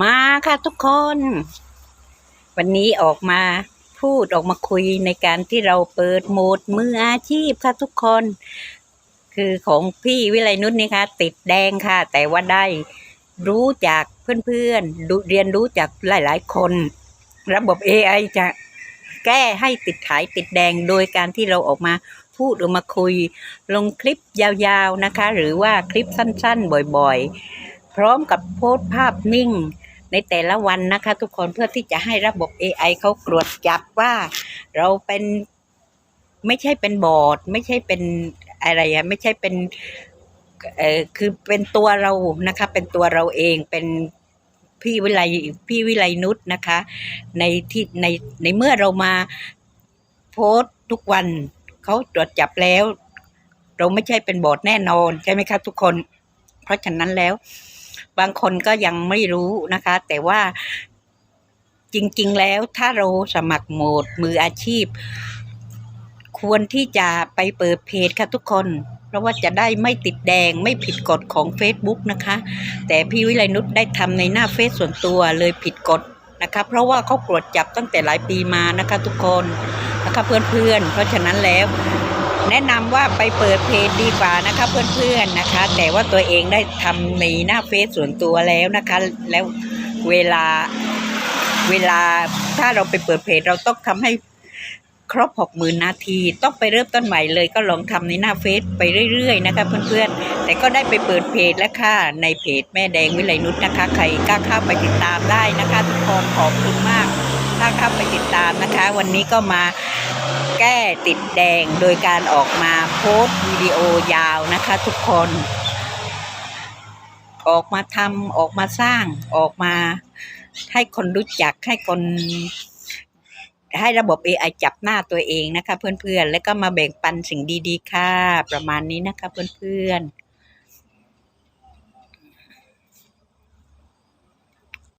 มาค่ะทุกคน วันนี้ออกมาพูดออกมาคุยในการที่เราเปิดโหมดมืออาชีพค่ะทุกคน คือของพี่วิไลนุชนี่ค่ะติดแดงค่ะ แต่ว่าได้รู้จากเพื่อนๆเรียนรู้จากหลาย ๆ คน ระบบ AI จะแก้ให้ติดขายติดแดงโดยการที่เราออกมาพูดออกมาคุย ลงคลิปยาวๆนะคะ หรือว่าคลิปสั้นๆ บ่อยๆ พร้อมกับโพสต์ภาพนิ่ง ในแต่ละวันนะคะ ทุกคนเพื่อที่จะให้ระบบ AI เขาตรวจจับว่าเราเป็นไม่ใช่เป็นบอทไม่ใช่เป็นอะไรอะไม่ใช่เป็นเออคือเป็นตัวเรานะคะ เป็นตัวเราเองเป็นพี่วิไลพี่วิไลนุชนะคะ ในที่ในในเมื่อเรามาโพสทุกวันเขาตรวจจับแล้ว เราไม่ใช่เป็นบอทแน่นอน ใช่ไหมคะทุกคน เพราะฉะนั้นแล้ว บางคนก็ยังไม่รู้นะคะ แต่ว่าจริง ๆ แล้วถ้าเราสมัครโหมดมืออาชีพ ควรที่จะไปเปิดเพจค่ะทุกคน เพราะว่าจะได้ไม่ติดแดงไม่ผิดกฎของ Facebook นะคะ แต่พี่วิไลนุชได้ทำในหน้าเฟซส่วนตัวเลยผิดกฎนะคะเพราะว่าเขาตรวจจับตั้งแต่หลายปีมานะคะทุกคนนะคะเพื่อนๆเพราะฉะนั้นแล้ว แนะนำว่าไปเปิดเพจดีกว่านะคะเพื่อนๆนะคะ แต่ว่าตัวเองได้ทำในหน้าเฟซส่วนตัวแล้วนะคะ แล้วเวลาเวลาถ้าเราไปเปิดเพจเราต้องทำให้ครบหกหมื่นนาที ต้องไปเริ่มต้นใหม่เลยก็ลองทำในหน้าเฟซไปเรื่อยๆนะคะเพื่อนๆ แต่ก็ได้ไปเปิดเพจแล้วค่ะในเพจแม่แดงวิไลนุชนะคะ ใครกล้าเข้าไปติดตามได้นะคะ ทุกคนขอบคุณมากถ้าเข้าไปติดตามนะคะ วันนี้ก็มา แก้ติดแดงโดยการออกมาโพสต์วิดีโอยาวนะคะทุกคน ออกมาทำออกมาสร้างออกมา ให้คนรู้จักให้คนให้ระบบ AI จับหน้าตัวเองนะคะเพื่อนๆ แล้วก็มาแบ่งปันสิ่งดีๆ ค่ะ ประมาณนี้นะคะเพื่อนๆ